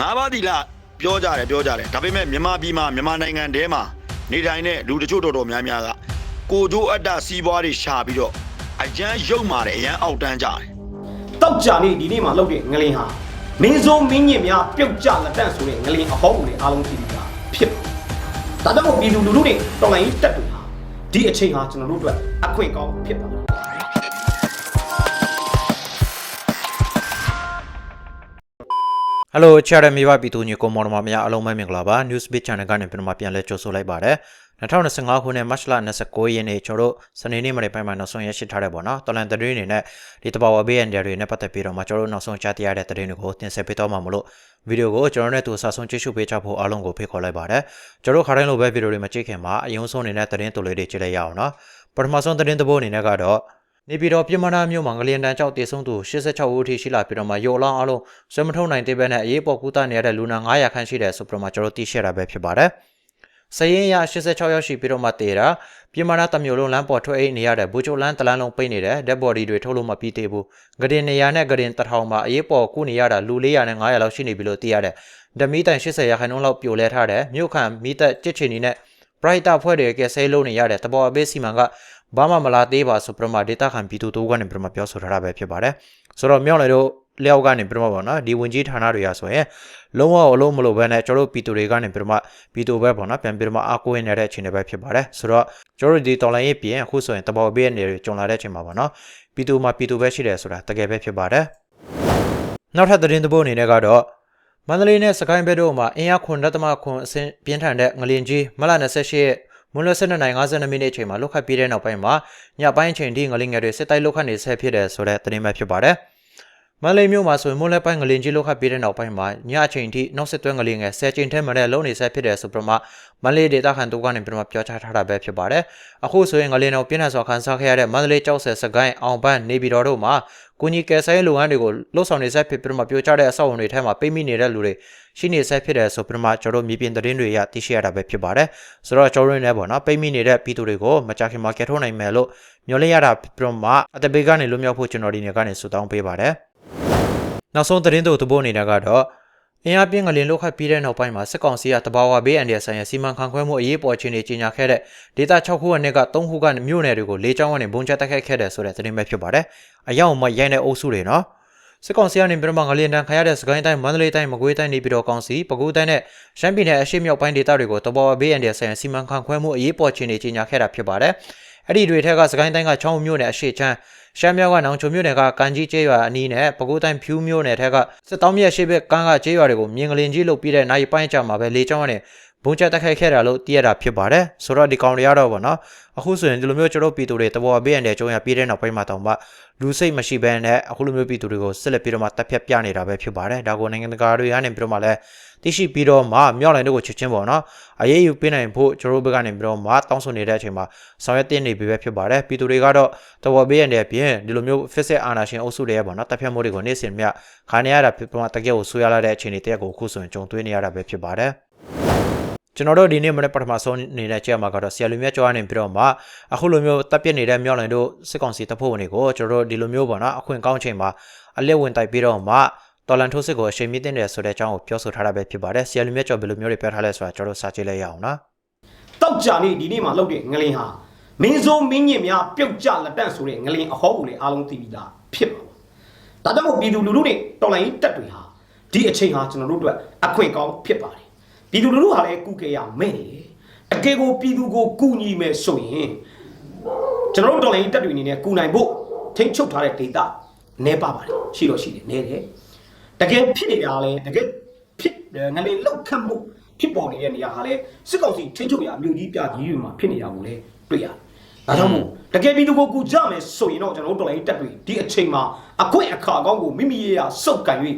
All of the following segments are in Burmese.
ငါးပါးဒီလားပြောကြတယ်ပြောကြတယ်ဒါပေမဲ့မြန်မာပြည်မှာမြန်မာနိုင်ငံထဲမှာနေထိုင်တဲ့လူတချို့တော်တော်များများကကိုကျိုးအတ္တစီးပွားတွေရှာပြီးတော့အရန်ရုပ်မာတယ်အရန်အောက်တန်းကြတယ်တောက်ကြနေဒီနေ့မှာလောက်တဲ့ငလင်ဟာမင်းစိုးမင်းညစ်များပြုတ်ကြလက်တန့်ဆိုတဲ့ငလင်အဟောင်းကိုလည်းအားလုံးသိပြီးသားဖြစ်ပါဒါကြောင့်မို့ပြည်သူလူထုတွေတော်လိုင်းကြီးတက်တွေဟာဒီအချိန်ဟာကျွန်တော်တို့အတွက်အခွင့်ကောင်းဖြစ်ပါတယ် ဟယ်လိုချာရမီဝပြည်သူညီကိုမော်ဒမများအားလုံးပဲမင်္ဂလာပါ Newsbeat Channel ကနေပြန်မှပြန်လဲကြိုဆိုလိုက်ပါတယ်2025ခုနှစ်မတ်လ29ရက်နေ့ကျွန်တော်တို့စနေနေ့မနေ့ပိုင်းမှာနောက်ဆုံးရရှိထားတဲ့ပေါ့နော်တော်လန်သတင်းတွေနဲ့ဒီတဘာဝဘေးအန်ဒီတွေနဲ့ပတ်သက်ပြီးတော့မှကျွန်တော်တို့နောက်ဆုံးကြားသိရတဲ့သတင်းတွေကိုတင်ဆက်ပေးတော့မှာမလို့ဗီဒီယိုကိုကျွန်တော်နဲ့တူဆဆုံးကြည့်ရှုပေးကြဖို့အားလုံးကိုဖိတ်ခေါ်လိုက်ပါတယ်ကျွန်တော်ခါတိုင်းလိုပဲဗီဒီယိုတွေမကြည့်ခင်မှာအယုံဆုံးနေတဲ့သတင်းတူလေးတွေကြည့်လိုက်ရအောင်နော်ပထမဆုံးသတင်းတစ်ပုဒ်အနေနဲ့ကတော့ နေပြည်တော်ပြည်မနာမြို့မှာငလျင်တန်းကြောက်တည်ဆုံးသူ86ဦးအထိရှိလာပြီးတော့မှရော်လောင်းအလုံးဆွေးမထုံနိုင်သေးပဲနဲ့အရေးပေါ်ကူတာနေရတဲ့လူနာ900ခန့်ရှိတယ်ဆိုပြီးတော့မှကျွန်တော်သိရှိရတာပဲဖြစ်ပါတယ်။စရင်ရ86ရောက်ရှိပြီးတော့မှတေတာပြည်မနာတစ်မျိုးလုံးလမ်းပေါ်ထွက်အိတ်နေရတဲ့ဘူချိုလန်းတလန်းလုံးပိတ်နေတဲ့ dead body တွေထုတ်လို့မပြီးသေးဘူး။ဂရင်နေရနဲ့ဂရင်တစ်ထောင်မှာအရေးပေါ်ကူနေရတာလူ400နဲ့900လောက်ရှိနေပြီလို့သိရတယ်။ဓမီတိုင်80ရာခိုင်နှုန်းလောက်ပြိုလဲထားတဲ့မြို့ခံမိသက်ကြစ်ချီနီနဲ့ brighter ဖွဲ့တွေကဆဲလုံးနေရတဲ့တဘောအပေးစီမံက ဘာမှမလာသေးပါဆိုပြမဒေတာခံပြည်သူတို့ကနေပြမပြောဆိုထားတာပဲဖြစ်ပါတယ်ဆိုတော့မြောက်လေတို့လျောက်ကနေပြမပေါ့နော်ဒီဝင်ကြီးဌာနတွေရဆိုရင်လုံးဝအလုံးမလို့ပဲနဲ့ကျွန်တော်တို့ပြည်သူတွေကနေပြမပြည်သူပဲပေါ့နော်ပြန်ပြမအားကိုးနေတဲ့အခြေအနေပဲဖြစ်ပါတယ်ဆိုတော့ကျွန်တော်တို့ဒီတော်လိုင်းရေးပြင်အခုဆိုရင်တဘောအပေးနေတွေကြုံလာတဲ့အချိန်မှာပေါ့နော်ပြည်သူမှာပြည်သူပဲရှိတယ်ဆိုတာတကယ်ပဲဖြစ်ပါတယ်နောက်ထပ်သတင်းသဘောအနေနဲ့ကတော့မန္တလေးနဲ့စကိုင်းဘက်တို့မှာအင်အားခွန်လက်သမားခွန်အစင်းပြင်းထန်တဲ့ငလင်ကြီးမလ28ရက် မွန်းလွဲ12နိုင်52မိနစ်အချိန်မှာလုခတ်ပြီးတဲ့နောက်ပိုင်းမှာညပိုင်းအချိန်ထိငလင်ငယ်တွေစစ်တိုက်လုခတ်နေဆဲဖြစ်တယ်ဆိုတဲ့သတင်းပဲဖြစ်ပါတယ်။ မန္တလေးမြို့မှာဆိုရင်မွန်းလွဲပိုင်းငလင်ကြီးလုခတ်ပြီးတဲ့နောက်ပိုင်းမှာညအချိန်ထိနောက်ဆက်တွဲငလင်ငယ်10ချိန်ထဲမှာလည်းလုံးနေဆဲဖြစ်တယ်ဆိုပြီးမှမန္တလေးဒေသခံတို့ကနေပြီးမှပြောကြားထားတာပဲဖြစ်ပါတယ်။အခုဆိုရင်ငလင်တော်ပြင်းထန်စွာခန်းစားခဲ့ရတဲ့မန္တလေးကြောက်ဆယ်စကိုင်းအောင်ပန်းနေပြည်တော်တို့မှာကိုကြီးကယ်ဆယ်လုပ်ငန်းတွေကိုလှုပ်ဆောင်နေဆက်ဖြစ်ပြီးမှပြောကြားတဲ့အဆောက်အုံတွေထဲမှာပိတ်မိနေတဲ့လူတွေရှိနေဆက်ဖြစ်တယ်ဆိုပြီးမှကျွန်တော်တို့မြေပြင်သတင်းတွေရသိရှိရတာပဲဖြစ်ပါတယ်ဆိုတော့ကျွန်တော်တို့လည်းပေါ့နော်ပိတ်မိနေတဲ့ပြည်သူတွေကိုမကြာခင်မှာကယ်ထုတ်နိုင်မယ်လို့မျှော်လင့်ရတာပြီးမှအတပေကနေလွတ်မြောက်ဖို့ကျွန်တော်ဒီနေ့ကနေဆုတောင်းပေးပါတယ် နောက်ဆုံးသတင်းတို့သဘောအနေနဲ့ကတော့အင်အားပြင်းကလင်လုခတ်ပြီးတဲ့နောက်ပိုင်းမှာစစ်ကောင်စီကတဘာဝဘေးအန္တရာယ်ဆိုင်ရာစီမံခန့်ခွဲမှုအရေးပေါ်အခြေအနေကြီးညာခဲ့တဲ့ဒေတာ6ခုကနေက3ခုကမြို့နယ်တွေကိုလေးချောင်းကနေဘုံချက်တက်ခတ်ခဲ့တယ်ဆိုတဲ့သတင်းပဲဖြစ်ပါတယ်။အယောင်မရိုင်းတဲ့အုပ်စုတွေနော်။စစ်ကောင်စီကနေပြည်မငလျင်တန်းခရတဲ့စကိုင်းတိုင်းမန္တလေးတိုင်းမကွေးတိုင်းနေပြည်တော်ကောင်စီပဲခူးတိုင်းနဲ့ရှမ်းပြည်နယ်အရှေ့မြောက်ပိုင်းဒေသတွေကိုတဘာဝဘေးအန္တရာယ်ဆိုင်ရာစီမံခန့်ခွဲမှုအရေးပေါ်အခြေအနေကြီးညာခဲ့တာဖြစ်ပါတယ်။ အဲ့ဒီတွေထက်ကစကိုင်းတိုင်းကချောင်းမြို့နယ်အရှေ့ချမ်းရှမ်းမြောက်ကနောင်ချုံမြို့နယ်ကကန်ကြီးကျေးရွာအနီးနဲ့ပဲခူးတိုင်းဖြူးမြို့နယ်ထက်ကစစ်တောင်းမြက်ရှိဘက်ကန်းကကျေးရွာတွေကိုမြင်ကလင်ကြီးလို့ပြီးတဲ့နိုင်ပိုင်းကြမှာပဲလေချောင်းကနေဘုံချက်တက်ခိုက်ခဲ့တာလို့သိရတာဖြစ်ပါတယ်ဆိုတော့ဒီကောင်တွေကတော့ဗောနော်အခုဆိုရင်ဒီလိုမျိုးကျွန်တော်ပြည်သူတွေတဘောပေးရတဲ့ကြုံရပြီးတဲ့နောက်ပိုင်းမှာတောင်မှလူစိတ်မရှိဘဲနဲ့အခုလိုမျိုးပြည်သူတွေကိုဆက်လက်ပြီးတော့မှတပ်ဖြတ်ပြနေတာပဲဖြစ်ပါတယ်ဒါကိုနိုင်ငံတကာတွေကနေပြီးတော့မှလည်း သိရှိပြီးတော့မှမြောက်လိုင်းတို့ကိုချက်ချင်းပေါ့နော်အရေးယူပေးနိုင်ဖို့ကျွန်တော်တို့ဘက်ကနေပြီးတော့မှတောင်းဆိုနေတဲ့အချိန်မှာဆောင်ရွက်တင်နေပြီပဲဖြစ်ပါတယ်ပြည်သူတွေကတော့တဘောပေးရတဲ့အပြင်ဒီလိုမျိုး fixed အာဏာရှင်အုပ်စုတွေရဲ့ပေါ့နော်တပ်ဖြတ်မှုတွေကိုနေ့စဉ်မြခါနေရတာဖြစ်ပေါ်တကယ်ကိုဆွေးရလာတဲ့အခြေအနေတရက်ကိုအခုဆိုရင်ကြုံတွေ့နေရတာပဲဖြစ်ပါတယ်ကျွန်တော်တို့ဒီနေ့မနေ့ပထမဆုံးအနေနဲ့ကြည့်ရမှာကတော့ဆရာလူမြတ်ကျော်ကနေပြီးတော့မှအခုလိုမျိုးတပ်ပြစ်နေတဲ့မြောက်လိုင်းတို့စစ်ကောင်စီတပ်ဖွဲ့ဝင်တွေကိုကျွန်တော်တို့ဒီလိုမျိုးပေါ့နော်အခွင့်ကောင်းချိန်မှာအလက်ဝင်တိုက်ပြီးတော့မှ တော်လန်ထိုးစစ်ကိုအချိန်မြင့်တင်တယ်ဆိုတဲ့အကြောင်းကိုပြောဆိုထားတာပဲဖြစ်ပါတယ်ဆရာလူမြတ်ကျော်ဘယ်လိုမျိုးတွေပြောထားလဲဆိုတာကျွန်တော်တို့စာကြည့်လိုက်ရအောင်နော်တောက်ကြနေဒီနေ့မှာလောက်တဲ့ငလင်ဟာမင်းစိုးမင်းညစ်များပြုတ်ကြလက်တန့်ဆိုတဲ့ငလင်အဟောင်းကိုလည်းအားလုံးသိပြီးသားဖြစ်ပါဒါကြောင့်မို့ပြည်သူလူထုတွေတော်လိုင်းကြီးတက်တွေဟာဒီအချိန်ဟာကျွန်တော်တို့အတွက်အခွင့်ကောင်းဖြစ်ပါတယ်ပြည်သူလူထုဟာလည်းကုကေရမဲ့နေတယ်အကေကိုပြည်သူကိုကူညီမယ်ဆိုရင်ကျွန်တော်တို့တော်လိုင်းကြီးတက်တွေအနေနဲ့ကူနိုင်ဖို့ထိန်းချုပ်ထားတဲ့ဒေတာနဲပါပါတယ်ရှိတော့ရှိတယ်နဲတယ် တကယ်ဖြစ်နေတာလဲတကယ်ဖြစ်ငလင်လောက်ခတ်မှုဖြစ်ပေါ်နေတဲ့နေရာဟာလဲစစ်ကောင်စီထိန်းချုပ်ရာမြို့ကြီးပြကြီးတွေမှာဖြစ်နေတာကိုလဲတွေ့ရတယ်။ဒါကြောင့်မို့တကယ်ပြည်သူကိုကူကြမယ်ဆိုရင်တော့ကျွန်တော်တို့တော်လိုင်းတက်တွေဒီအချိန်မှာအခွင့်အခါကောင်းကိုမိမိရဲ့ရစုပ်ကန်၍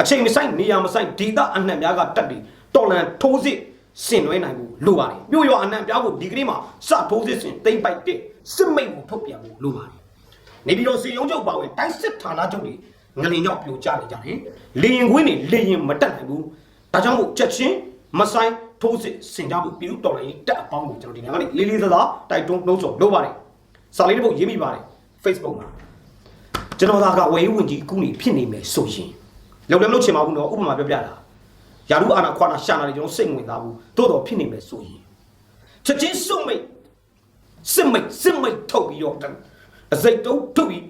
အချိန်မဆိုင်နေရာမဆိုင်ဒေတာအနှံ့များကတက်တွေတော်လန်ထိုးစစ်ဆင်နွှဲနိုင်ဖို့လိုပါတယ်။မြို့ရွာအနှံ့ပြားကိုဒီကနေ့မှာစထိုးစစ်ဆင်တိမ့်ပိုက်တဲ့စစ်မိတ်ကိုထုတ်ပြန်ဖို့လိုပါတယ်။နေပြီးတော့စီယုံချုပ်ပါဝင်တိုင်းစစ်ဌာနချုပ်တွေ ငလင်ရောက်ပြိုကျနေကြတယ်။လေရင်ခွင်းတွေလေရင်မတက်နိုင်ဘူး။ဒါကြောင့်မို့ချက်ချင်းမဆိုင်ထိုးစစ်ဆင်ကြဖို့ပြည်သူတော်လှန်ရေးတပ်အပေါင်းကိုကျွန်တော်ဒီနေ့ကနေလေးလေးစားစားတိုက်တွန်းနှိုးဆော်လုပ်ပါတယ်။စာလေးတစ်ပုဒ်ရေးမိပါတယ် Facebook မှာကျွန်တော်သားကဝယ်ရေးဝင်ကြီးအခုနေဖြစ်နေမယ်ဆိုရင်လောက်လည်းမလုပ်ချင်ပါဘူးတော့ဥပမာပြောပြတာယာရုအာနာခွာနာရှာနာတွေကျွန်တော်စိတ်ဝင်စားဘူးတိုးတော်ဖြစ်နေမယ်ဆိုရင်ချက်ချင်းစွန့်မိတ်စစ်မိတ်စစ်မိတ်ထုတ်ပြီးတော့အစိတ်တုံးထုတ်ပြီး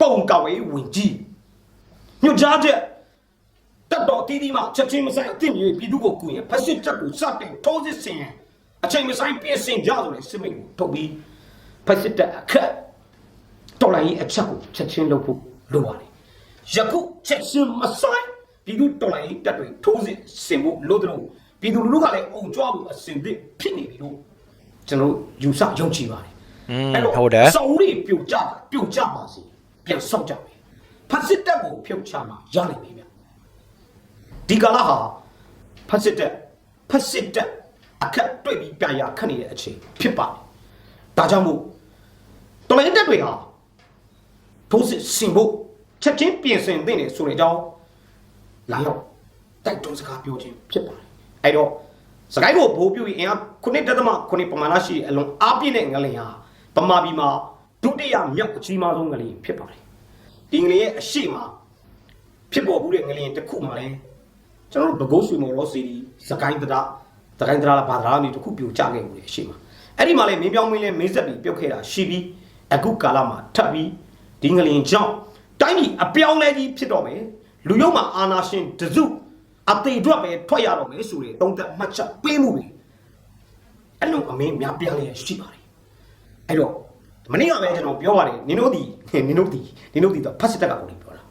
ပုံကဝေးဝင်ကြီး ညွှန်ကြားချက်တက်တော်တီးတီးမှချက်ချင်းမဆိုင်အသိမြေပြည်သူကိုကူရင်ဖက်စစ်ချက်ကိုစတင်ထိုးစစ်ဆင်အချိန်မဆိုင်ပြည့်စင်ကြဆိုတဲ့စစ်မိတ်ကိုထုတ်ပြီးဖက်စစ်တက်အခက်တော်လိုင်းရဲ့အချက်ကိုချက်ချင်းလုပ်ဖို့လိုပါတယ်ယခုချက်ချင်းမဆိုင်ပြည်သူတော်လိုင်းတက်တွေထိုးစစ်ဆင်ဖို့လိုတယ်လို့ပြည်သူလူထုကလည်းအုံကြွားဖို့အစဉ်သင့်ဖြစ်နေပြီလို့ကျွန်တော်ယူဆယုံကြည်ပါတယ်อืมအဲ့တော့ဟုတ်တယ်စော်ရီပြုတ်ကြတာပြုတ်ကြပါစေပြန်ဆောက်ကြမယ် ဖတ်စစ်တပ်ကိုဖြုတ်ချမှာရနိုင်ပြီဗျဒီကလာဟာဖတ်စစ်တပ်ဖတ်စစ်တပ်အခက်တွေ့ပြီးပြရာခတ်နေတဲ့အချိန်ဖြစ်ပါတယ်ဒါကြောင့်မို့တော်လိုင်းတပ်တွေဟာထိုးစစ်ဆင်ဖို့ချက်ချင်းပြင်ဆင်သင့်တယ်ဆိုတဲ့အကြောင်းလာရောက်တိုက်တွန်းစကားပြောခြင်းဖြစ်ပါတယ်အဲ့တော့စကိုင်းကိုဘိုးပြူရင်အင်အားခုနှစ်တသမခုနှစ်ပမာဏရှိတဲ့အလွန်အားပြည့်တဲ့ငလင်ဟာပမာပြည်မှာဒုတိယမြောက်အကြီးမားဆုံးငလင်ဖြစ်ပါတယ် ဒီငလင်ရဲ့အရှိမဖြစ်ပေါ်မှုတဲ့ငလင်တစ်ခုမှလည်းကျွန်တော်တို့ဘဂုတ်ဆွေမော်ရောစီရီစကိုင်းတရစကိုင်းတရလာဘာသာမျိုးတစ်ခုပြိုကျခဲ့မှုလေအရှိမအဲ့ဒီမှာလည်းမင်းပြောင်းမင်းလဲမင်းဆက်ပြီးပြုတ်ခဲ့တာရှိပြီးအခုကာလမှာထပ်ပြီးဒီငလင်ကြောင့်တိုင်းပြည်အပြောင်းလဲကြီးဖြစ်တော့မယ်လူရုံမှာအာနာရှင်တစုအသေးအတွက်ပဲထွက်ရတော့မယ်ဆိုတဲ့တုံးသက်မှတ်ချက်ပေးမှုတွေအဲ့လိုအမင်းများပြန်လဲရှိပါတယ်အဲ့တော့ မနေ့ကပဲကျွန်တော်ပြောပါတယ်နင်တို့ဒီနင်တို့ဒီနင်တို့ဒီတော့ဖတ်စစ်တက်ကကိုပြောတာ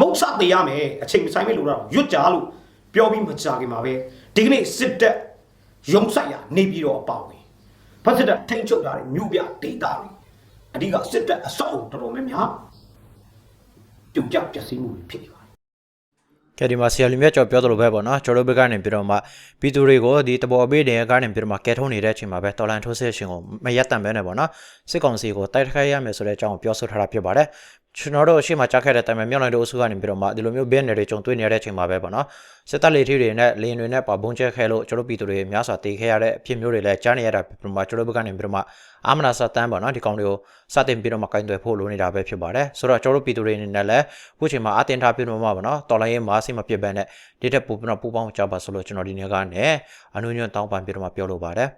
မုတ်ဆသေးရမယ်အချိန်မဆိုင်မဲ့လို့တော့ရွတ်ကြလို့ပြောပြီးမကြခင်မှာပဲဒီကနေ့စစ်တက်ရုံဆိုင်ရနေပြီးတော့အပါဝင်ဖတ်စစ်တက်ထိန်းချုပ်ထားတဲ့မြို့ပြဒေတာတွေအဓိကစစ်တက်အဆောက်အုံတော်တော်များများပြုတ်ကြပျက်စီးမှုတွေဖြစ်နေပါတယ် ကဲဒီမှာဆရာလူမြတ်ကျော်ပြောသလိုပဲပေါ့နော်ကျွန်တော်တို့ဘက်ကနေပြီးတော့မှပြည်သူတွေကိုဒီတဘော်အပေးတဲ့ကနေပြီးတော့မှကဲထုံးနေတဲ့အချိန်မှာပဲတော်လန်ထိုးစစ်ရှင်ကိုမရက်တန်ပဲနဲ့ပေါ့နော်စစ်ကောင်စီကိုတိုက်ခိုက်ရမယ်ဆိုတဲ့အကြောင်းကိုပြောဆိုထားတာဖြစ်ပါတယ် ကျွန်တော်တို့အရှိမကြားခဲ့တဲ့တိုင်မှာမြောက်နိုင်တို့အစုကနေပြီးတော့မှဒီလိုမျိုးဘင်းနယ်တွေကြုံတွေ့နေတဲ့အချိန်မှာပဲပေါ့နော်စစ်တပ်လေထီတွေနဲ့လေရင်တွေနဲ့ပါဘုံကျဲခဲလို့ကျွန်တော်ပြည်သူတွေများစွာတေခဲ့ရတဲ့အဖြစ်မျိုးတွေလည်းကြားနေရတာဖြစ်ပြီးမှကျွန်တော်တို့ဘက်ကနေပြီးတော့မှအာမနာစတန်ပေါ့နော်ဒီကောင်တွေကိုစတင်ပြီးတော့မှကင်တွယ်ဖို့လိုနေတာပဲဖြစ်ပါတယ်ဆိုတော့ကျွန်တော်တို့ပြည်သူတွေအနေနဲ့လည်းအခုချိန်မှာအတင်ထားပြီးတော့မှပေါ့နော်တော်လိုင်းရေးမားစိမပြစ်ဘဲနဲ့ဒီတက်ပူပြီးတော့ပူပေါင်းကြပါဆိုလို့ကျွန်တော်ဒီနေ့ကနေအနုညွန့်တောင်းပန်ပြီးတော့မှပြောလိုပါတယ်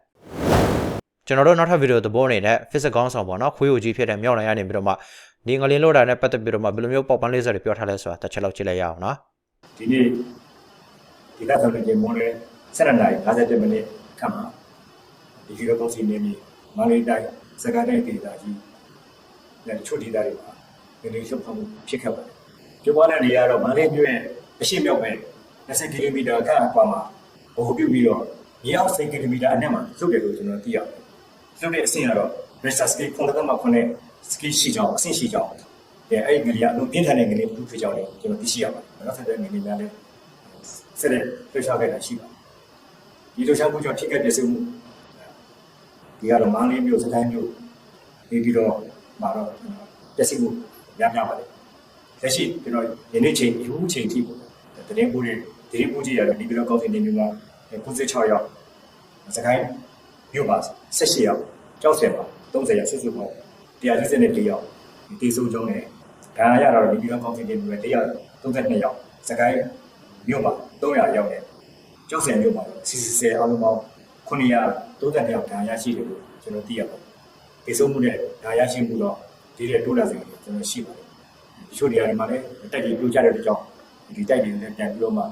ကျွန်တော်တို့နောက်ထပ်ဗီဒီယိုသဘောအနေနဲ့ physics ကောင်းဆောင်ပေါ့နော်ခွေးကိုကြီးဖြစ်တဲ့မြောက်လိုင်းရနေပြီးတော့မှ ဒီငလင်းလို့တာနဲ့ပတ်သက်ပြီးတော့မှဘယ်လိုမျိုးပေါက်ပန်းလေးစတွေပြောထားလဲဆိုတာတစ်ချက်လောက်ကြည့်လိုက်ရအောင်နော်ဒီနေ့ဒီကဆောင်တဲ့မွန်လဲ7နာရီ57မိနစ်ခန့်မှာဒီယူရိုပုံစီနေမီမန္တလေးတိုင်းစကားတိုင်းဒေသကြီးနဲ့တချို့ဒေသတွေမှာဒီလိုရှုပ်ဖမှုဖြစ်ခဲ့ပါတယ်။ပြောပါတဲ့နေရာတော့မန္တလေးမြို့ရဲ့အရှိမြောက်ပဲ20ကီလိုမီတာခန့်အကွာမှာဘိုးပြုတ်ပြီးတော့မြေအောက်10ကီလိုမီတာအနက်မှာစုပ်တယ်လို့ကျွန်တော်သိရတယ်။စုပ်တဲ့အဆင့်ကတော့ Bristol Ski 9.9 ski ရှိကြောင်းအဆင့်ရှိကြောင်းအဲအဲ့ဒီငလျာအလုံးပြင်းထန်တဲ့ငလျာဘူးဖြစ်ကြောင်းလည်းကျွန်တော်သိရှိရပါတယ်။နောက်ဆက်တဲ့ငလျာများလည်းဆက်တဲ့လှုပ်ရှားခဲ့တာရှိပါတယ်ဒီလှုပ်ရှားမှုကြောင့်ထိခိုက်ပျက်စီးမှုဒီကတော့မန္တလေးမြို့စကိုင်းမြို့နေပြီးတော့မှာတော့ပျက်စီးမှုရများပါတယ်လက်ရှိကျွန်တော်ယနေ့ချိန်ယူချိန်ထိပေါ့တရင်ပူတွေတရင်ပူကြီးရတယ်ဒီပြီးတော့ကောက်တင်နေမျိုးက96ရောက်စကိုင်းမြို့ပါ18ရောက်ကြောက်စင်ပါ30ရောက်ဆွဆွပေါ့ 144ရောက်ဒီတေဆိုးကျုံးနဲ့ဒါရတော့ဒီပြီးတော့ကောက်တင်နေမျိုးက132ရောက်စကိုင်းမြို့မှာ300ရောက်တယ်ကျောက်ဆယ်မြို့မှာစီစီဆယ်အားလုံးပေါင်း932ယောက်ဒါရရှိတယ်လို့ကျွန်တော်သိရပါတယ်ဒီဆုံးမှုနဲ့ဒါရရှိမှုတော့ဒီတဲ့တိုးလာစေကျွန်တော်ရှိပါတယ်ဒီချို့နေရာတွေမှာလည်းတိုက်ကြီးပြိုကျတဲ့အတွက်ကြောင့်ဒီတိုက်တွေလည်းပြန်ပြီးတော့မှ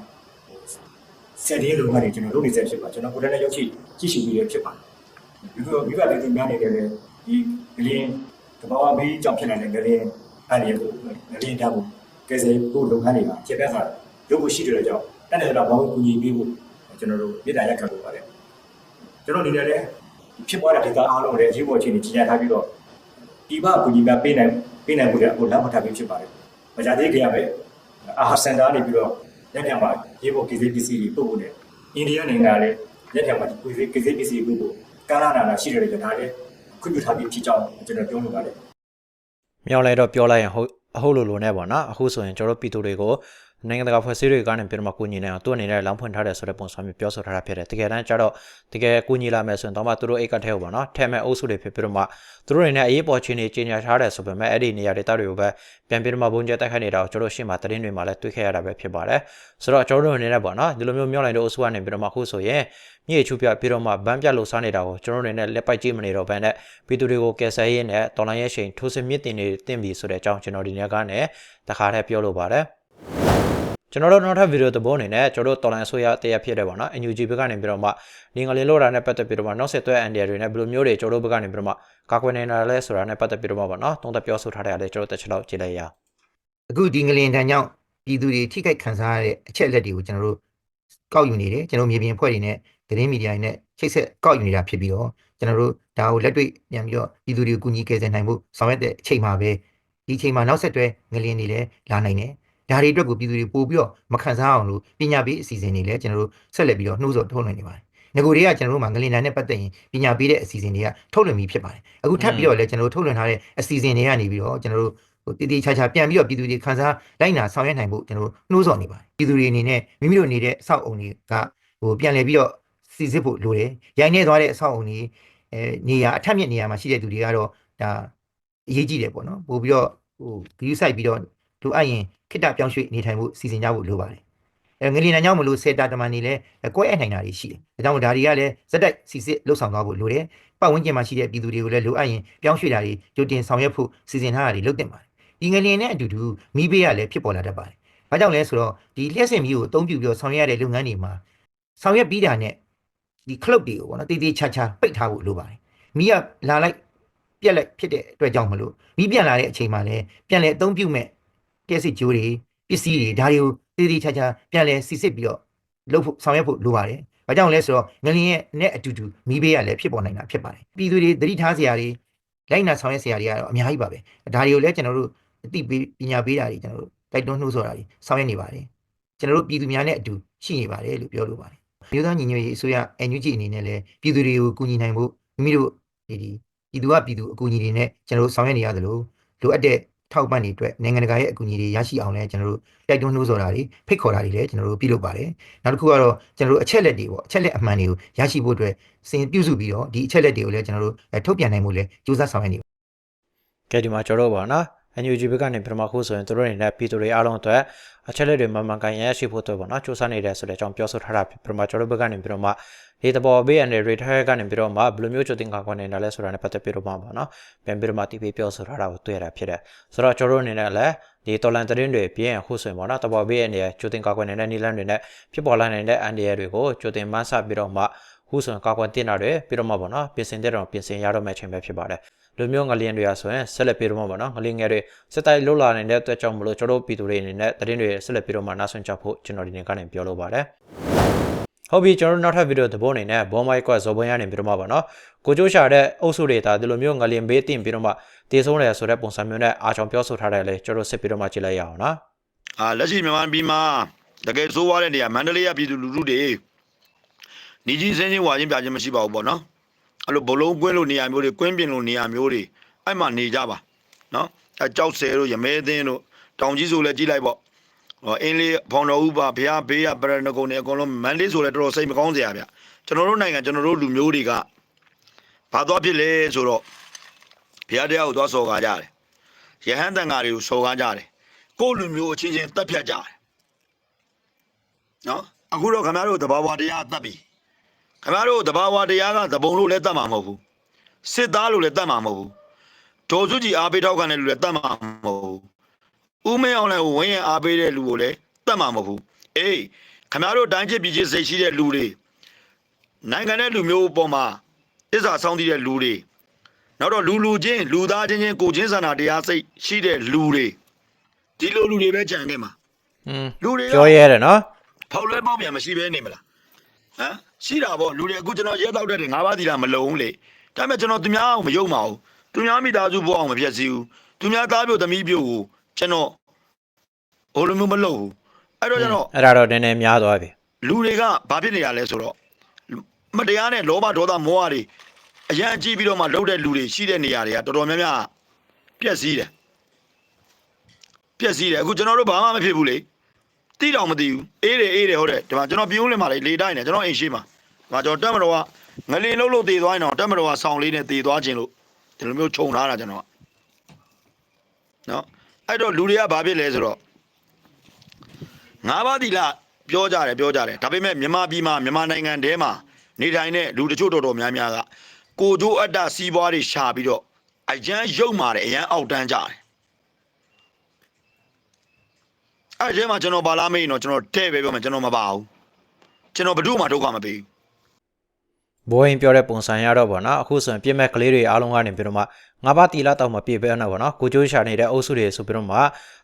ဆယ်ဒီလိုမှနေကျွန်တော်လုပ်နေစေဖြစ်ပါကျွန်တော်ကိုယ်တိုင်လည်းရောက်ရှိကြည့်ရှုပြီးရဖြစ်ပါတယ်ဒီလိုမိဘတွေသူများနေတယ်လေဒီဂလင်း တဘာဝဘေးကြောင့်ဖြစ်လာတဲ့ဂလင်းအဲ့ဒီကိုဂလင်းထားဖို့ကဲစေဖို့လုပ်ငန်းတွေကခြေပြတ်စားလုပ်ဖို့ရှိတယ်ကြောင့်တက်တယ်တော့ဘာလို့ကူညီပေးဖို့ကျွန်တော်တို့မြေတားရက်ခံလို့ပါတယ်ကျွန်တော်အနေနဲ့လည်းဖြစ်ပေါ်တဲ့ဒေတာအားလုံးလည်းအရေးပေါ်အခြေအနေကြီးညာထားပြီးတော့ဒီဘကူညီများပေးနိုင်ပေးနိုင်ဖို့လည်းအခုလမ်းမထားပြီးဖြစ်ပါတယ်မကြသေးခင်ရပဲအာဟာစင်တာနေပြီးတော့လက်ပြန်ပါရေးပေါ်ကိစ္စပစ္စည်းတွေပို့ဖို့နဲ့အိန္ဒိယနိုင်ငံကလည်းလက်ပြန်ပါကိစ္စကိစ္စပစ္စည်းပို့ဖို့ကာလာနာနာရှိတယ်ကြတာလည်း ခွင့်ပြုထားပြီးဖြစ်ကြောင်းကျွန်တော်ပြောလိုပါတယ်မြောက်လိုက်တော့ပြောလိုက်ရင်ဟုတ်အဟုတ်လိုလိုနဲ့ပေါ့နော်အခုဆိုရင်ကျွန်တော်တို့ပြည်သူတွေကို နိုင်ငံတကာဖွဲ့စည်းတွေကနေပြီးတော့မှကူညီနိုင်အောင်သူ့အနေနဲ့လောင်းဖွင့်ထားတယ်ဆိုတဲ့ပုံစံမျိုးပြောဆိုထားတာဖြစ်တယ်တကယ်တမ်းကျတော့တကယ်ကူညီလာမယ်ဆိုရင်တော့မှသူတို့အိတ်ကထဲကိုပေါ့နော်ထဲမဲ့အုပ်စုတွေဖြစ်ပြီးတော့မှသူတို့တွေနဲ့အရေးပေါ်ချင်းနေကြီးညာထားတယ်ဆိုပေမဲ့အဲ့ဒီနေရာတွေတောက်တွေကိုပဲပြန်ပြီးတော့မှဘုံကျဲတိုက်ခိုက်နေတာကိုကျွန်တော်တို့ရှေ့မှာသတင်းတွေမှာလည်းတွေ့ခဲ့ရတာပဲဖြစ်ပါတယ်ဆိုတော့ကျွန်တော်တို့အနေနဲ့ပေါ့နော်ဒီလိုမျိုးမြောက်လိုက်တဲ့အုပ်စုကနေပြီးတော့မှအခုဆိုရင်မြေချူပြပြီးတော့မှဗန်းပြလို့စားနေတာကိုကျွန်တော်တို့အနေနဲ့လက်ပိုက်ကြည့်မနေတော့ဘဲနဲ့ပြည်သူတွေကိုကယ်ဆယ်ရေးနဲ့တော်လိုင်းရဲ့ချိန်ထိုးစစ်မြင့်တင်နေတင်ပြီဆိုတဲ့အကြောင်းကျွန်တော်ဒီနေ့ကနေတခါတည်းပြောလို့ပါတယ် ကျွန်တော်တို့နောက်ထပ်ဗီဒီယိုသဘောအနေနဲ့ကျွန်တော်တို့တော်လိုင်းအစိုးရတရက်ဖြစ်တယ်ပေါ့နော် NUG ဘက်ကနေပြီးတော့မှလင်္ကာလင်းလို့တာနဲ့ပတ်သက်ပြီးတော့မှနောက်ဆက်တွဲအန်ဒီယာတွေနဲ့ဘယ်လိုမျိုးတွေကျွန်တော်တို့ဘက်ကနေပြီးတော့မှကာကွယ်နေတာလဲဆိုတာနဲ့ပတ်သက်ပြီးတော့မှပေါ့နော်သုံးသပ်ပြောဆိုထားတဲ့အရာလေးကျွန်တော်တို့တစ်ချက်လောက်ကြည့်လိုက်ရအောင်အခုဒီငလင်တန်ကြောင့်ပြည်သူတွေထိခိုက်ခံစားရတဲ့အချက်အလက်တွေကိုကျွန်တော်တို့ကောက်ယူနေတယ်ကျွန်တော်မြေပြင်အဖွဲ့တွေနဲ့သတင်းမီဒီယာတွေနဲ့ချိတ်ဆက်ကောက်ယူနေတာဖြစ်ပြီးတော့ကျွန်တော်တို့ဒါကိုလက်တွေ့ပြန်ပြီးတော့ပြည်သူတွေကိုကူညီကယ်ဆယ်နိုင်ဖို့ဆောင်ရွက်တဲ့အချိန်မှာပဲဒီအချိန်မှာနောက်ဆက်တွဲငလင်တွေလည်းလာနိုင်တယ် ဒါတွေအတွက်ကိုပြည်သူတွေပို့ပြီးတော့မခံစားအောင်လို့ပညာပေးအစီအစဉ်တွေလည်းကျွန်တော်တို့ဆက်လက်ပြီးတော့နှိုးဆော်ထုတ်လွှင့်နေပါတယ်ငကိုတွေကကျွန်တော်တို့မှာငလင်တန်နဲ့ပတ်သက်ရင်ပညာပေးတဲ့အစီအစဉ်တွေကထုတ်လွှင့်ပြီးဖြစ်ပါတယ်အခုထပ်ပြီးတော့လည်းကျွန်တော်တို့ထုတ်လွှင့်ထားတဲ့အစီအစဉ်တွေကနေပြီးတော့ကျွန်တော်တို့ဟိုတည်တည်ချာချာပြန်ပြီးတော့ပြည်သူတွေခန်းစားလိုက်နာဆောင်ရွက်နိုင်ဖို့ကျွန်တော်တို့နှိုးဆော်နေပါတယ်ပြည်သူတွေအနေနဲ့မိမိတို့နေတဲ့အဆောက်အုံတွေကဟိုပြန်လည်ပြီးတော့စီစစ်ဖို့လိုတယ်ရိုင်းနေသွားတဲ့အဆောက်အုံတွေအဲနေရာအထက်မြင့်နေရာမှာရှိတဲ့သူတွေကတော့ဒါအရေးကြီးတယ်ပေါ့နော်ပို့ပြီးတော့ဟိုဂရုစိုက်ပြီးတော့ လိုအပ်ရင်ခိတ္တပြောင်းရွှေ့နေထိုင်ဖို့စီစဉ်ကြဖို့လိုပါတယ်အဲငလီနံကြောင့်မလို့စေတာတမန်နေလဲကွဲအပ်နိုင်တာတွေရှိတယ်ဒါကြောင့်ဒါတွေကလည်းဇက်တိုက်စီစစ်လှုပ်ဆောင်သွားဖို့လိုတယ်ပတ်ဝန်းကျင်မှာရှိတဲ့ပြည်သူတွေကိုလည်းလိုအပ်ရင်ပြောင်းရွှေ့တာတွေကြိုတင်ဆောင်ရွက်ဖို့စီစဉ်ထားတာတွေလုပ်တင်ပါတယ်ဒီငလျင်နဲ့အတူတူမိဘေးကလည်းဖြစ်ပေါ်လာတတ်ပါတယ်။ဘာကြောင့်လဲဆိုတော့ဒီလျှက်စင်မီကိုအသုံးပြုပြီးတော့ဆောင်ရွက်ရတဲ့လုပ်ငန်းတွေမှာဆောင်ရွက်ပြီးတာနဲ့ဒီခလုတ်တွေကိုပေါ့နော်တေးသေးချာချာပိတ်ထားဖို့လိုပါတယ်။မီးကလာလိုက်ပြက်လိုက်ဖြစ်တဲ့အတွက်ကြောင့်မလို့မီးပြန်လာတဲ့အချိန်မှာလည်းပြန်လဲအသုံးပြုမဲ့ ကဲစစ်ကြိုးတွေပစ္စည်းတွေဒါတွေကိုတေးသေးချာချာပြန်လဲစီစစ်ပြီးတော့လုပ်ဖို့ဆောင်ရွက်ဖို့လိုပါတယ်။ဘာကြောင့်လဲဆိုတော့ငလျင်ရဲ့နဲ့အတူတူမီးဘေးကလည်းဖြစ်ပေါ်နိုင်တာဖြစ်ပါတယ်။ပြည်သူတွေသတိထားစရာတွေလိုက်နာဆောင်ရွက်စရာတွေကတော့အများကြီးပါပဲ။ဒါတွေကိုလည်းကျွန်တော်တို့အသိပေးပညာပေးတာတွေကျွန်တော်တို့တိုက်တွန်းနှိုးဆော်တာတွေဆောင်ရွက်နေပါတယ်ကျွန်တော်တို့ပြည်သူများနဲ့အတူရှိနေပါတယ်လို့ပြောလိုပါတယ်မြို့သားညီညွတ်ရေးအစိုးရ NUG အနေနဲ့လည်းပြည်သူတွေကိုကူညီနိုင်ဖို့မိမိတို့ဒီဒီပြည်သူကပြည်သူအကူအညီတွေနဲ့ကျွန်တော်တို့ဆောင်ရွက်နေရသလိုလိုအပ်တဲ့ ထောက်ပံ့တွေအတွက်နိုင်ငံတကာရဲ့အကူအညီတွေရရှိအောင်လည်းကျွန်တော်တို့တိုက်တွန်းနှိုးဆော်တာတွေဖိတ်ခေါ်တာတွေလည်းကျွန်တော်တို့ပြုလုပ်ပါတယ်နောက်တစ်ခုကတော့ကျွန်တော်တို့အချက်လက်တွေပေါ့အချက်လက်အမှန်တွေကိုရရှိဖို့အတွက်စဉ်ပြုစုပြီးတော့ဒီအချက်လက်တွေကိုလည်းကျွန်တော်တို့အဲထုတ်ပြန်နိုင်မှုလည်းစူးစမ်းဆောင်ရွက်နေကဲဒီမှာကျွန်တော်တို့ပါနော် NUG ဘက်ကနေပြမခုဆိုရင်တို့တွေနဲ့ပြည်သူတွေအားလုံးအတွက်အချက်လက်တွေမှန်မှန်ကန်ရရှိဖို့အတွက်ပေါ့နော်စူးစမ်းနေတယ်ဆိုတဲ့အကြောင်းပြောဆိုထားတာပြမကျွန်တော်တို့ဘက်ကနေပြမ ဒီတဘောဘေးအနေတွေထားကနေပြီးတော့မှဘယ်လိုမျိုးကြိုတင်ကာကွယ်နေတာလဲဆိုတာနဲ့ပတ်သက်ပြီးတော့မှပေါ့နော်ပြန်ပြီးတော့မှတီးပြီးပြောဆိုထားတာကိုတွေ့ရတာဖြစ်တယ်ဆိုတော့ကျွန်တော်တို့အနေနဲ့လည်းဒီတော်လန်သတင်းတွေပြင်အခုဆိုရင်ပေါ့နော်တဘောဘေးအနေနဲ့ကြိုတင်ကာကွယ်နေတဲ့နည်းလမ်းတွေနဲ့ဖြစ်ပေါ်လာနိုင်တဲ့အန်ဒီယာတွေကိုကြိုတင်မဆပြီးတော့မှခုဆိုရင်ကာကွယ်တင်တာတွေပြီးတော့မှပေါ့နော်ပြင်ဆင်တဲ့တော့ပြင်ဆင်ရတော့မယ့်အချိန်ပဲဖြစ်ပါတယ်လူမျိုးငလျင်တွေရာဆိုရင်ဆက်လက်ပြီးတော့မှပေါ့နော်ငလျင်ငယ်တွေစစ်တိုက်လွတ်လာနေတဲ့အတွက်ကြောင့်မလို့ကျွန်တော်တို့ပြည်သူတွေအနေနဲ့သတင်းတွေဆက်လက်ပြီးတော့မှနားဆွင့်ကြဖို့ကျွန်တော်ဒီနေ့ကနေပြောလိုပါတယ် ဟုတ်ပြီကျွန်တော်တို့နောက်ထပ်ဗီဒီယိုသဘောအနေနဲ့ဘောမိုက်ကွက်ဇော်ပွင့်ရနေပြီးတော့မှပေါ့နော်ကိုကျိုးရှာတဲ့အုပ်စုတွေဒါဒီလိုမျိုးငလျင်ဘေးတင်ပြီးတော့မှတည်ဆုံးတယ်ဆိုတဲ့ပုံစံမျိုးနဲ့အားချောင်ပြောဆိုထားတယ်လေကျွန်တော်စစ်ပြီးတော့မှကြည့်လိုက်ရအောင်နော်အာလက်ရှိမြန်မာပြည်မှာတကယ်ဆိုးွားတဲ့နေရာမန္တလေးရပြည်သူလူထုတွေညီကြီးစင်းချင်းဝါချင်းပြချင်းမရှိပါဘူးပေါ့နော်အဲ့လိုဘလုံးကွင်းလိုနေရာမျိုးတွေကွင်းပြင်လိုနေရာမျိုးတွေအဲ့မှာနေကြပါနော်အဲကြောက်ဆယ်တို့ရမဲသင်းတို့တောင်ကြီးဆိုလည်းကြီးလိုက်ပေါ့ဟော အင်းလေးဖောင်တော်ဥပါဘုရားဘေးရပရဏဂုံတွေအကုန်လုံးမန္တလေးဆိုလည်းတော်တော်စိတ်မကောင်းစရာဗျကျွန်တော်တို့နိုင်ငံကျွန်တော်တို့လူမျိုးတွေကဘာသွားဖြစ်လဲဆိုတော့ဘုရားတရားကိုသွားစော်ကားကြတယ်ယဟန်တန်ဃာတွေကိုစော်ကားကြတယ်ကိုယ့်လူမျိုးအချင်းချင်းတက်ဖြတ်ကြတယ်နော်အခုတော့ခင်ဗျားတို့တဘာဝတရားတတ်ပြီခင်ဗျားတို့တဘာဝတရားကသဘုံလို့လည်းတတ်မှာမဟုတ်ဘူးစစ်သားလို့လည်းတတ်မှာမဟုတ်ဘူးဒေါ်စုကြည်အားပေးထောက်ခံတဲ့လူလည်းတတ်မှာမဟုတ်ဘူး ဦးမင်းအောင်လည်းဝင်းရင်အားပေးတဲ့လူကိုလည်းတတ်မှာမဟုတ်ဘူးအေးခင်ဗျားတို့တိုင်းချစ်ပြည်ချစ်စိတ်ရှိတဲ့လူတွေနိုင်ငံတဲ့လူမျိုးအပေါ်မှာတစ္ဆာဆောင်းတည်တဲ့လူတွေနောက်တော့လူလူချင်းလူသားချင်းချင်းကိုချင်းဆန္ဒတရားစိတ်ရှိတဲ့လူတွေဒီလိုလူတွေပဲကြံခဲ့မှာอืมလူတွေကပြောရဲတယ်နော်ဖောက်လွဲပေါက်ပြန်မရှိဘဲနေမလားဟမ်ရှိတာပေါ့လူတွေအခုကျွန်တော်ရဲတောက်တဲ့ငါးပါးတီလာမလုံးလေဒါပေမဲ့ကျွန်တော်သူများအောင်မယုံပါဘူးသူများမိသားစုဘောအောင်မပြည့်စည်ဘူးသူများသားပြိုသမီးပြိုကို ကျွန်တော်ဟိုလိုမျိုးမလုပ်ဘူးအဲ့တော့ကျွန်တော်အဲ့ဒါတော့နည်းနည်းများသွားပြီလူတွေကဘာဖြစ်နေရလဲဆိုတော့မတရားနဲ့လောဘဒေါသမောဟတွေအရန်ကြည့်ပြီးတော့မှလှုပ်တဲ့လူတွေရှိတဲ့နေရာတွေကတော်တော်များများပြက်စီးတယ်ပြက်စီးတယ်အခုကျွန်တော်တို့ဘာမှမဖြစ်ဘူးလေတတိတောင်မသိဘူးအေးတယ်အေးတယ်ဟုတ်တယ်ဒီမှာကျွန်တော်ပြင်းဦးလင်မှာလေလေတိုင်းနေကျွန်တော်အိမ်ရှိမှာဒီမှာကျွန်တော်တက်မတော်ကငလင်လုံးလို့တည်သွားရင်တော့တက်မတော်ကဆောင်းလေးနဲ့တည်သွားခြင်းလို့ဒီလိုမျိုးခြုံထားတာကျွန်တော်ကနော် အဲ့တော့လူတွေကဘာဖြစ်လဲဆိုတော့ငါးပါးသီလပြောကြတယ်ပြောကြတယ်ဒါပေမဲ့မြန်မာပြည်မှာမြန်မာနိုင်ငံထဲမှာနေထိုင်တဲ့လူတချို့တော်တော်များများကကိုကျိုးအတ္တစီးပွားတွေရှာပြီးတော့အရန်ရုပ်မာတယ်အရန်အောက်တန်းကြတယ်အဲ့ဒီထဲမှာကျွန်တော်ဘာလားမေးရင်တော့ကျွန်တော်တဲ့ပဲပြောမယ်ကျွန်တော်မပါဘူးကျွန်တော်ဘယ်သူမှဒုက္ခမပေးဘူးဘိုးရင်ပြောတဲ့ပုံစံရတော့ဗောနော်အခုဆိုရင်ပြည့်မဲ့ကလေးတွေအားလုံးကနေပြီးတော့မှ ငါးပါးတီလာတော့မပြည့်ပဲနော်ဗောနော်ကိုကျိုးရှာနေတဲ့အုပ်စုတွေဆိုပြီးတော့မှ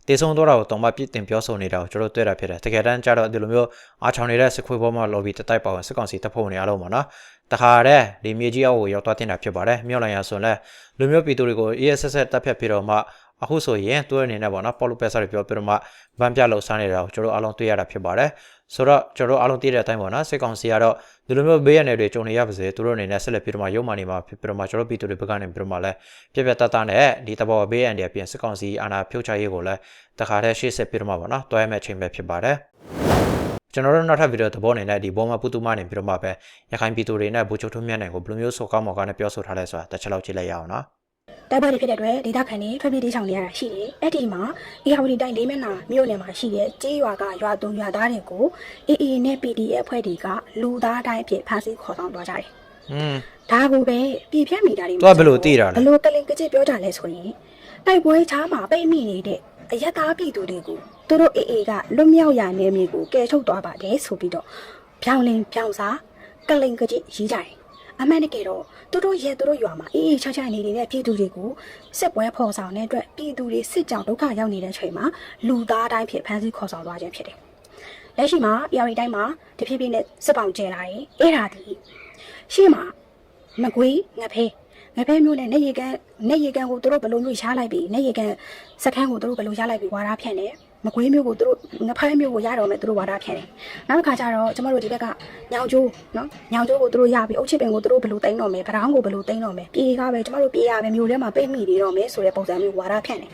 တေဆုံးတော့တာကိုတော့မှပြည့်တင်ပြောဆိုနေတာကိုကျွန်တော်တွေ့တာဖြစ်တယ်တကယ်တမ်းကျတော့ဒီလိုမျိုးအားချောင်နေတဲ့စစ်ခွေးဘောမှာ lobby တတိုက်ပါဝင်စစ်ကောင်စီတပ်ဖွဲ့ဝင်တွေအားလုံးဗောနော်တခါတည်းဒီမြေကြီးအောက်ကိုရောက်သွားတင်တာဖြစ်ပါတယ်မြောက်လိုင်ရဆိုရင်လည်းလူမျိုးပြည်သူတွေကို ESS တပ်ဖြတ်ပြီးတော့မှအခုဆိုရင်သူ့အနေနဲ့ဗောနော်ပေါ်လိုပက်ဆာတွေပြောပြီးတော့မှဗန်ပြလှုပ်ရှားနေတာကိုကျွန်တော်အားလုံးတွေ့ရတာဖြစ်ပါတယ် ဆိုတော့ကျွန်တော်အားလုံးသိတဲ့အတိုင်းဗောနော်စစ်ကောင်စီကတော့ဒီလိုမျိုးဘေးရန်တွေကြုံနေရပါစေသူတို့အနေနဲ့ဆက်လက်ပြီးတော့မှရုံမှနေမှာဖြစ်ပြီးတော့မှကျွန်တော်ပြည်သူတွေဘက်ကနေပြီးတော့မှလည်းပြက်ပြက်တတ်တတ်နဲ့ဒီတဘောဘေးရန်တွေအပြင်စစ်ကောင်စီအာဏာဖြုတ်ချရေးကိုလည်းတခါတည်းရှေ့ဆက်ပြီးတော့မှဗောနော်တွားရမယ့်အချိန်ပဲဖြစ်ပါတယ်ကျွန်တော်တို့နောက်ထပ်ဗီဒီယိုသဘောအနေနဲ့ဒီဘောမပုတုမနေပြီးတော့မှပဲရခိုင်ပြည်သူတွေနဲ့ဘူချိုထုံးမြတ်နိုင်ကိုဘယ်လိုမျိုးဆိုကောင်းမော်ကနဲ့ပြောဆိုထားလဲဆိုတာတစ်ချက်လောက်ကြည့်လိုက်ရအောင်နော် တိုက်ပွဲတွေဖြစ်တဲ့အတွက်ဒေသခံတွေထွက်ပြေးတိမ်းရှောင်နေရတာရှိတယ်။အဲ့ဒီမှာအေယာဝတီတိုင်းလေးမျက်နှာမြို့နယ်မှာရှိတဲ့ကြေးရွာကရွာသူရွာသားတွေကို AA နဲ့ PDF အဖွဲ့တွေကလူသားတိုင်းအဖြစ်ဖမ်းဆီးခေါ်ဆောင်သွားကြတယ်อืม။ဒါကိုပဲပြည်ပြတ်မိတာတွေသူကဘယ်လိုသိတာလဲဘယ်လိုကလင်ကကြစ်ပြောကြလဲဆိုရင်တိုက်ပွဲချားမှာပိတ်မိနေတဲ့အယက်သားပြည်သူတွေကိုသူတို့ AA ကလွတ်မြောက်ရနယ်မြေကိုကယ်ထုတ်သွားပါတယ်ဆိုပြီးတော့ဖြောင်းလင်းဖြောင်းစားကလင်ကကြစ်ရေးကြတယ်။ အမှန်တကယ်တော့သူတို့ရဲ့သူတို့ရွာမှာအေးအေးချာချာနေနေတဲ့ပြည်သူတွေကိုစစ်ပွဲဖော်ဆောင်တဲ့အတွက်ပြည်သူတွေစစ်ကြောင်ဒုက္ခရောက်နေတဲ့အချိန်မှာလူသားတိုင်းဖြစ်ဖမ်းဆီးခေါ်ဆောင်သွားခြင်းဖြစ်တယ်။လက်ရှိမှာ AR တိုင်းမှာတဖြည်းဖြည်းနဲ့စစ်ပောင်ကျဲလာတယ်။အဲ့ဒါဒီရှေ့မှာမကွေးငဖဲငဖဲမျိုးနဲ့နေရီကန်နေရီကန်ကိုသူတို့ဘယ်လိုမျိုးရှားလိုက်ပြီးနေရီကန်စခန်းကိုသူတို့ဘယ်လိုရှားလိုက်ပြီးဝါရဖြန့်တယ် မကွေးမျိုးကိုသူတို့ငဖဲမျိုးကိုရတော့မယ်သူတို့ဝါဒဖြန့်တယ်နောက်တစ်ခါကျတော့ကျမတို့ဒီဘက်ကညောင်ကျိုးနော်ညောင်ကျိုးကိုသူတို့ရပြီးအုတ်ချစ်ပင်ကိုသူတို့ဘယ်လိုတိန်းတော့မယ်ဗရောင်းကိုဘယ်လိုတိန်းတော့မယ်ပြေကားပဲကျမတို့ပြေရပဲမျိုးထဲမှာပိတ်မိနေတော့မယ်ဆိုတဲ့ပုံစံမျိုးဝါဒဖြန့်တယ်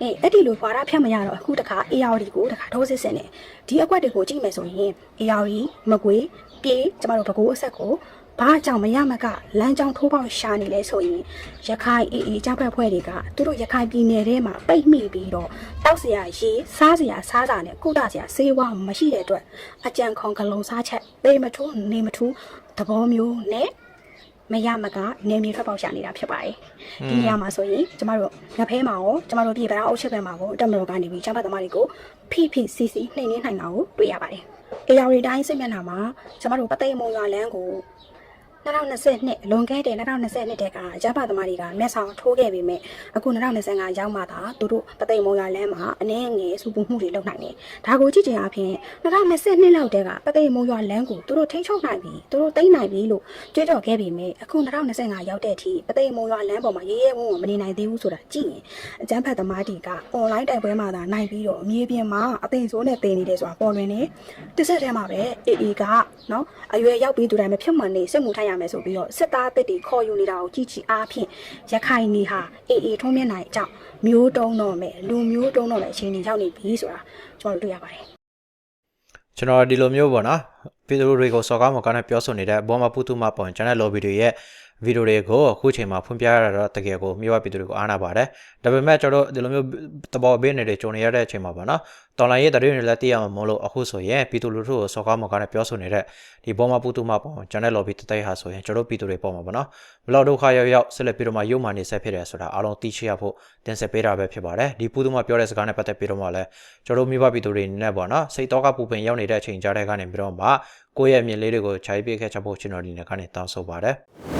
အေးအဲ့ဒီလိုဝါဒဖြန့်မရတော့အခုတခါ AR ကိုတခါထိုးစစ်ဆင်တယ်ဒီအကွက်တွေကိုကြည့်မယ်ဆိုရင် AR မကွေးပြေကျမတို့ဘကိုးအဆက်ကို ဘာကြောင့်မရမကလမ်းကြောင်းထိုးပေါက်ရှာနေလဲဆိုရင်ရခိုင်အေးအေးကြောက်ဖက်ဖွဲ့တွေကသူတို့ရခိုင်ပြည်နယ်ထဲမှာပိတ်မိပြီးတော့တောက်စရာရေးစားစရာစားတာနဲ့ကုသစရာဆေးဝါးမရှိတဲ့အတွက်အကြံခေါင်ကလုံစားချက်သေမထူးနေမထူးသဘောမျိုးနဲ့မရမကနေမြေထွက်ပေါက်ရှာနေတာဖြစ်ပါတယ်ဒီနေရာမှာဆိုရင်ကျမတို့ငဖဲမှာရောကျမတို့ပြည်ပရာအုပ်ချက်ဘက်မှာကိုတက်မတော်ကနေပြီးကျမသမားတွေကိုဖိဖိစီစီနှိမ့်နှိမ့်နိုင်တာကိုတွေ့ရပါတယ်အေယာရီတိုင်းစိတ်မျက်နှာမှာကျမတို့ပသိမ်မုံရွာလမ်းကို 2022လွန်ခဲ့တဲ့2022တက်ကရပသမားတွေကမျက်ဆောင်ထိုးခဲ့ပေမဲ့အခု2025ရောက်မှသာသူတို့ပသိမ်မုံရွာလမ်းမှာအနည်းငယ်စူပူမှုတွေလုပ်နိုင်တယ်။ဒါကိုကြည့်ကြအဖြစ်2022လောက်တက်ကပသိမ်မုံရွာလမ်းကိုသူတို့ထိန်းချုပ်နိုင်ပြီသူတို့သိမ်းနိုင်ပြီလို့ကြွေးကြော်ခဲ့ပေမဲ့အခု2025ရောက်တဲ့အထိပသိမ်မုံရွာလမ်းပေါ်မှာရေးရဲဝုန်းဝုန်းမနေနိုင်သေးဘူးဆိုတာကြည့်ရင်အကျန်းဖတ်သမားတွေကအွန်လိုင်းတိုက်ပွဲမှာသာနိုင်ပြီးတော့အမြေပြင်မှာအသိဆိုးနဲ့တင်နေတယ်ဆိုတာပေါ်လွင်နေတစ်ဆက်တည်းမှာပဲ AA ကနော်အရွယ်ရောက်ပြီးသူတိုင်းမဖြစ်မှန်နေစစ်မှုထိုက်ရမယ်ဆိုပြီးတော့စစ်သားတစ်တွေခေါ်ယူနေတာကိုကြည့်ချီအားဖြင့်ရခိုင်နေဟာ AA ထုံးမြင့်နိုင်အကြောင်းမျိုးတုံးတော့မယ်လူမျိုးတုံးတော့မယ်အချိန်ကြီးရောက်နေပြီဆိုတာကျွန်တော်တို့တွေ့ရပါတယ်ကျွန်တော်ဒီလိုမျိုးပေါ့နော်ပြည်သူတွေကိုစော်ကားမော်ကနဲ့ပြောဆိုနေတဲ့ဘောမပုတုမပေါ့ကျွန်တော် lobby တွေရဲ့ ဗီဒီယိုတွေကိုအခုချိန်မှာဖွင့်ပြရတာတော့တကယ်ကိုမြို့ဝပြည်သူတွေကိုအားနာပါတယ်ဒါပေမဲ့ကျွန်တော်တို့ဒီလိုမျိုးတဘောဘေးနေတွေကြုံနေရတဲ့အချိန်မှာပေါ့နော်တော်လိုင်းရဲ့တရင်တွေလည်းသိရမှာမလို့အခုဆိုရင်ပြည်သူလူထုကိုစော်ကားမော်ကနဲ့ပြောဆိုနေတဲ့ဒီဘောမပုတုမပေါ့ကျွန်တော် lobby တတိုက်ဟာဆိုရင်ကျွန်တော်ပြည်သူတွေပေါ့မှာပေါ့နော်ဘလောက်ဒုက္ခရောက်ရောက်ဆက်လက်ပြီးတော့မှရုပ်မာနေဆက်ဖြစ်တယ်ဆိုတာအားလုံးသိရှိရဖို့တင်ဆက်ပေးတာပဲဖြစ်ပါတယ်ဒီပုတုမပြောတဲ့စကားနဲ့ပတ်သက်ပြီးတော့မှလည်းကျွန်တော်မြို့ဝပြည်သူတွေနဲ့ပေါ့နော်စိတ်တော့ကပူပင်ရောက်နေတဲ့အချိန်ကြားတဲ့ကနေပြီးတော့မှကိုယ့်ရဲ့မြင်လေးတွေကိုခြိုက်ပြခဲ့ချဖို့ကျွန်တော်ဒီနေ့ကနေတောင်းဆိုပါတယ်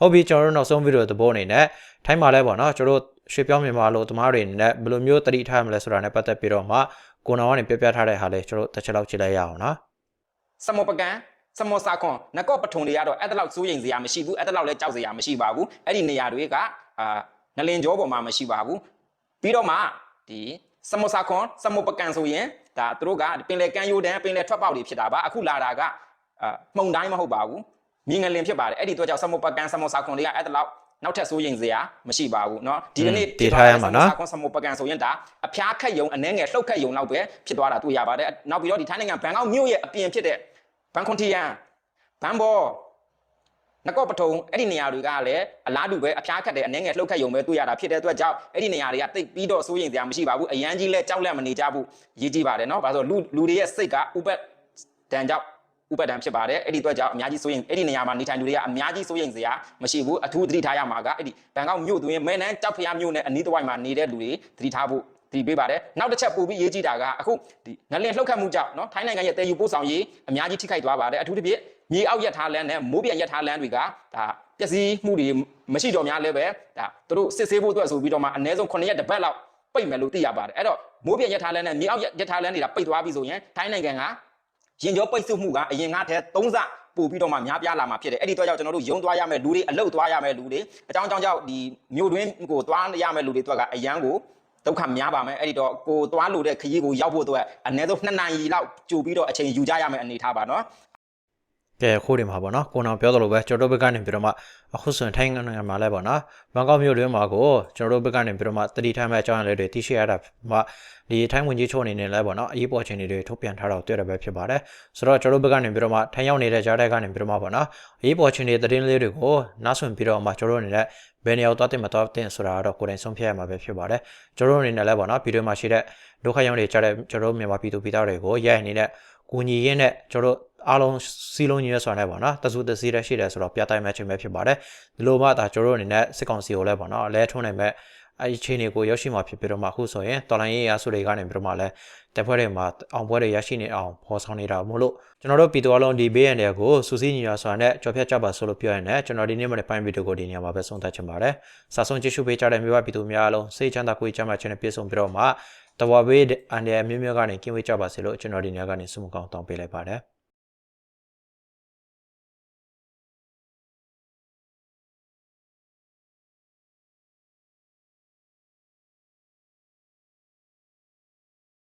ဟုတ်ပြီကျွန်တော်တို့နောက်ဆုံးဗီဒီယိုသဘောအနေနဲ့ထိုင်းမှာလဲပေါ့နော်ကျွန်တော်တို့ရွှေပြောင်းမြန်မာလို့တမားတွေနဲ့ဘယ်လိုမျိုးတတိထားမလဲဆိုတာနဲ့ပတ်သက်ပြီးတော့မှကိုနောင်ကနေပြပြထားတဲ့ဟာလေးကျွန်တော်တို့တစ်ချက်လောက်ကြည့်လိုက်ရအောင်နော်စမောပကံစမောစာခွန်နကော့ပထုံတွေကတော့အဲ့တလောက်စိုးရိမ်စရာမရှိဘူးအဲ့တလောက်လည်းကြောက်စရာမရှိပါဘူးအဲ့ဒီနေရာတွေကအာငလင်ကြောပေါ်မှာမရှိပါဘူးပြီးတော့မှဒီစမောစာခွန်စမောပကံဆိုရင်ဒါသူတို့ကပင်လေကမ်းရိုးတန်းပင်လေထွက်ပေါက်တွေဖြစ်တာပါအခုလာတာကအာမှုန်တိုင်းမဟုတ်ပါဘူး မြင်းငလင်ဖြစ်ပါတယ်အဲ့ဒီတော့ကြောင့်စမောပကံစမောစာခွန်တွေကအဲ့တလောက် နောက်ထပ်စိုးရင်စရာမရှိပါဘူးเนาะဒီကနေ့ တည်ထားရမှာနော် ကွန်ဆမိုပကန်ဆိုရင်ဒါအဖျားခက်ယုံအနှဲငယ်လှုပ်ခက်ယုံလောက်ပဲဖြစ်သွားတာတွေ့ရပါတယ်နောက်ပြီးတော့ဒီထိုင်းနိုင်ငံဘန်ကောက်မြို့ရဲ့အပြင်ဖြစ်တဲ့ဘန်ခွန်တီယန်ဘန်ဘောနကော့ပထုံအဲ့ဒီနေရာတွေကလည်းအလားတူပဲအဖျားခက်တဲ့အနှဲငယ်လှုပ်ခက်ယုံပဲတွေ့ရတာဖြစ်တဲ့အတွက်ကြောင့်အဲ့ဒီနေရာတွေကတိတ်ပြီးတော့စိုးရင်စရာမရှိပါဘူးအရန်ကြီးလဲကြောက်လန့်မနေကြဘူးရည်ကြည့်ပါတယ်เนาะဘာလို့လဲဆိုတော့လူလူတွေရဲ့စိတ်ကဥပတ်တန်ကြောင့် ဥပဒံဖြစ်ပါတယ်အဲ့ဒီအတွက်ကြောင့်အများကြီးစိုးရင်အဲ့ဒီနေရာမှာနေထိုင်သူတွေကအများကြီးစိုးရင်စရာမရှိဘူးအထူးသတိထားရမှာကအဲ့ဒီဘန်ကောက်မြို့တွင်မဲနန်းကြောက်ဖျားမြို့နဲ့အနီးတစ်ဝိုက်မှာနေတဲ့လူတွေသတိထားဖို့သတိပေးပါတယ်နောက်တစ်ချက်ပို့ပြီးရေးကြည့်တာကအခုဒီနလင်လှုပ်ခတ်မှုကြောင့်နော်ထိုင်းနိုင်ငံရဲ့တည်ယူပို့ဆောင်ရေးအများကြီးထိခိုက်သွားပါတယ်အထူးသဖြင့်မြေအောက်ရထားလမ်းနဲ့မိုးပြရထားလမ်းတွေကဒါပျက်စီးမှုတွေမရှိတော့များလည်းပဲဒါသူတို့စစ်ဆေးဖို့အတွက်ဆိုပြီးတော့မှအနည်းဆုံး9ရက်တစ်ပတ်လောက်ပိတ်မယ်လို့သိရပါတယ်အဲ့တော့မိုးပြရထားလမ်းနဲ့မြေအောက်ရထားလမ်းတွေကပိတ်သွားပြီဆိုရင်ထိုင်းနိုင်ငံက ရင်ကျော်ပိတ်ဆို့မှုကအရင်ကတည်းသုံးဆပို့ပြီးတော့မှများပြားလာမှာဖြစ်တယ်အဲ့ဒီတော့ကြောင့်ကျွန်တော်တို့ယုံသွားရမယ်လူတွေအလုတ်သွားရမယ်လူတွေအကြောင်းအကြောင်းကြောင့်ဒီမြို့တွင်းကိုသွားရမယ်လူတွေအတွက်ကအရန်ကိုဒုက္ခများပါမယ်အဲ့ဒီတော့ကိုသွားလို့တဲ့ခရီးကိုရောက်ဖို့အတွက်အနည်းဆုံး2နာရီလောက်ကြိုပြီးတော့အချိန်ယူကြရမယ်အနေထားပါနော် ကဲခိုးတယ်မှာပေါ့နော်ကိုနောင်ပြောသလိုပဲကျွန်တော်တို့ဘက်ကနေပြီးတော့မှအခုဆိုရင်ထိုင်းနိုင်ငံမှာလည်းပေါ့နော်ဘန်ကောက်မြို့တွင်းမှာကိုကျွန်တော်တို့ဘက်ကနေပြီးတော့မှတတိထားမဲ့အကြောင်းအရာလေးတွေသိရှိရတာမှဒီထိုင်းဝင်ကြီးချိုးအနေနဲ့လည်းပေါ့နော်အရေးပေါ်အခြေအနေတွေထုတ်ပြန်ထားတာကိုတွေ့ရပဲဖြစ်ပါတယ်ဆိုတော့ကျွန်တော်တို့ဘက်ကနေပြီးတော့မှထိုင်းရောက်နေတဲ့ကြားတဲ့ကနေပြီးတော့မှပေါ့နော်အရေးပေါ်အခြေအနေသတင်းလေးတွေကိုနားဆွင့်ပြီးတော့မှကျွန်တော်တို့အနေနဲ့ဘယ်နေရာကိုသွားတင်မသွားတင်ဆိုတာကတော့ကိုယ်တိုင်ဆုံးဖြတ်ရမှာပဲဖြစ်ပါတယ်ကျွန်တော်တို့အနေနဲ့လည်းပေါ့နော်ဗီဒီယိုမှာရှိတဲ့ဒုက္ခရောက်နေကြတဲ့ကျွန်တော်တို့မြန်မာပြည်သူပြည်သားတွေကိုရိုက်အနေနဲ့ ကိုညီရင်းနဲ့ကျွန်တော်တို့အားလုံးစီလုံးညီရဆိုတာနဲ့ပေါ့နော်တစုတစည်းတည်းရှိတယ်ဆိုတော့ပြတိုင်းမဲ့ခြင်းပဲဖြစ်ပါတယ်ဒီလိုမှဒါကျွန်တော်တို့အနေနဲ့စစ်ကောင်စီကိုလည်းပေါ့နော်အလဲထုံးနိုင်မဲ့အဲ့ဒီချိန်တွေကိုရောက်ရှိမှာဖြစ်ပြီးတော့မှအခုဆိုရင်တော်လိုင်းရေးရာစုတွေကနေပြီးတော့မှလည်းတပ်ဖွဲ့တွေမှာအောင်ပွဲတွေရရှိနေအောင်ဖော်ဆောင်နေတာမို့လို့ကျွန်တော်တို့ပြည်သူအလုံးဒီဘေးရန်တွေကိုစူးစီးညီရဆိုတာနဲ့ကြော်ဖြတ်ကြပါဆိုလို့ပြောရင်လည်းကျွန်တော်ဒီနေ့မှလည်းပိုင်းဗီဒီယိုကိုဒီနေရာမှာပဲဆုံးသက်ချင်ပါတယ်စာဆုံးကြည့်ရှုပေးကြတဲ့မြို့ပြည်သူများအလုံးစိတ်ချမ်းသာကိုယ်ချမ်းသာခြင်းနဲ့ပြည့်စုံပြီးတော့မှ တဝဘေးအန်ဒီအမျိုးမျိုးကနေကင်းဝေးကြပါစေလို့ကျွန်တော်ဒီနေရာကနေဆုမကောင်းတောင်းပေးလိုက်ပါတယ်